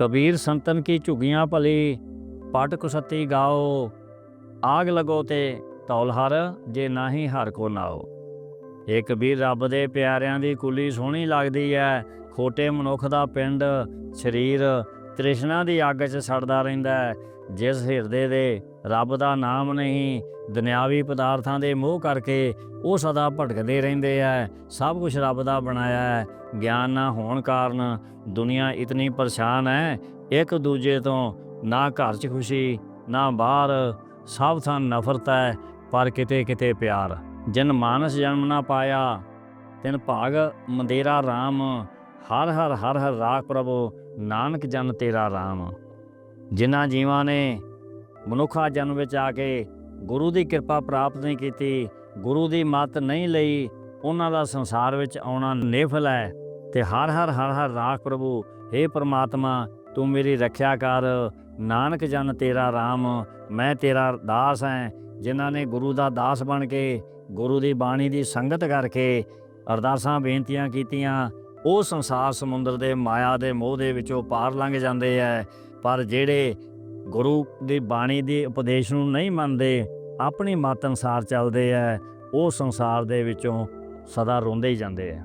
ਕਬੀਰ ਸੰਤਨ ਕੀ ਝੁਗੀਆਂ ਭਲੀ, ਪਟ ਕੁਸਤੀ ਗਾਓ, ਆਗ ਲਗੋ ਤੇ ਤੌਲ ਹਰ, ਜੇ ਨਾਹੀ ਹਰ ਕੋ ਨਾਓ। ਇਹ ਕਬੀਰ, ਰੱਬ ਦੇ ਪਿਆਰਿਆਂ ਦੀ ਕੁਲੀ ਸੋਹਣੀ ਲੱਗਦੀ ਹੈ ਖੋਟੇ ਮਨੁੱਖ ਦਾ ਪਿੰਡ, ਸਰੀਰ ਤ੍ਰਿਸ਼ਨਾ ਦੀ ਅੱਗ 'ਚ ਸੜਦਾ ਰਹਿੰਦਾ ਹੈ। ਜਿਸ ਹਿਰਦੇ ਦੇ ਰੱਬ ਦਾ ਨਾਮ ਨਹੀਂ, ਦੁਨਿਆਵੀ ਪਦਾਰਥਾਂ ਦੇ ਮੋਹ ਕਰਕੇ ਉਹ ਸਦਾ ਭਟਕਦੇ ਰਹਿੰਦੇ ਆ। ਸਭ ਕੁਝ ਰੱਬ ਦਾ ਬਣਾਇਆ ਹੈ। ਗਿਆਨ ਨਾ ਹੋਣ ਕਾਰਨ ਦੁਨੀਆ ਇਤਨੀ ਪਰੇਸ਼ਾਨ ਹੈ। ਇੱਕ ਦੂਜੇ ਤੋਂ ਨਾ ਘਰ 'ਚ ਖੁਸ਼ੀ, ਨਾ ਬਾਹਰ। ਸਭ ਥਾਂ ਨਫ਼ਰਤ ਹੈ, ਪਰ ਕਿਤੇ ਕਿਤੇ ਪਿਆਰ। ਜਿਨ ਮਾਨਸ ਜਨਮ ਨਾ ਪਾਇਆ, ਤਿਨ ਭਾਗ ਮੰਦੇਰਾ RAM ਹਰ ਹਰ ਹਰ ਹਰ ਰਾਖ ਪ੍ਰਭੂ, ਨਾਨਕ ਜਨ ਤੇਰਾ RAM ਜਿਨ੍ਹਾਂ ਜੀਵਾਂ ਨੇ ਮਨੁੱਖਾ ਜਨਮ ਵਿੱਚ ਆ ਕੇ ਗੁਰੂ ਦੀ ਕਿਰਪਾ ਪ੍ਰਾਪਤ ਨਹੀਂ ਕੀਤੀ, ਗੁਰੂ ਦੀ ਮੱਤ ਨਹੀਂ ਲਈ, ਉਹਨਾਂ ਦਾ ਸੰਸਾਰ ਵਿੱਚ ਆਉਣਾ ਨੇਫਲ ਹੈ। ਤੇ ਹਰ ਹਰ ਹਰ ਹਰ ਰਾਖ ਪ੍ਰਭੂ हे ਪ੍ਰਮਾਤਮਾ, ਤੂੰ ਮੇਰੀ ਰੱਖਿਆ ਕਰ। ਨਾਨਕ ਜਨ ਤੇਰਾ RAM ਮੈਂ ਤੇਰਾ ਦਾਸ ਹਾਂ। ਜਿਨ੍ਹਾਂ ਨੇ ਗੁਰੂ ਦਾ ਦਾਸ ਬਣ ਕੇ, ਗੁਰੂ ਦੀ ਬਾਣੀ ਦੀ ਸੰਗਤ ਕਰਕੇ ਅਰਦਾਸਾਂ, ਬੇਨਤੀਆਂ ਕੀਤੀਆਂ ਉਹ ਸੰਸਾਰ ਸਮੁੰਦਰ ਦੇ ਮਾਇਆ ਦੇ ਮੋਹ ਦੇ ਵਿੱਚੋਂ ਪਾਰ ਲੰਘ ਜਾਂਦੇ ਐ। ਪਰ ਜਿਹੜੇ ਗੁਰੂ ਦੀ ਬਾਣੀ ਦੇ ਉਪਦੇਸ਼ ਨੂੰ ਨਹੀਂ ਮੰਨਦੇ, ਆਪਣੀ ਮਤ ਅਨਸਾਰ ਚੱਲਦੇ ਐ। ਉਹ ਸੰਸਾਰ ਦੇ ਵਿੱਚੋਂ ਸਦਾ ਰੋਂਦੇ ਹੀ ਜਾਂਦੇ ਐ।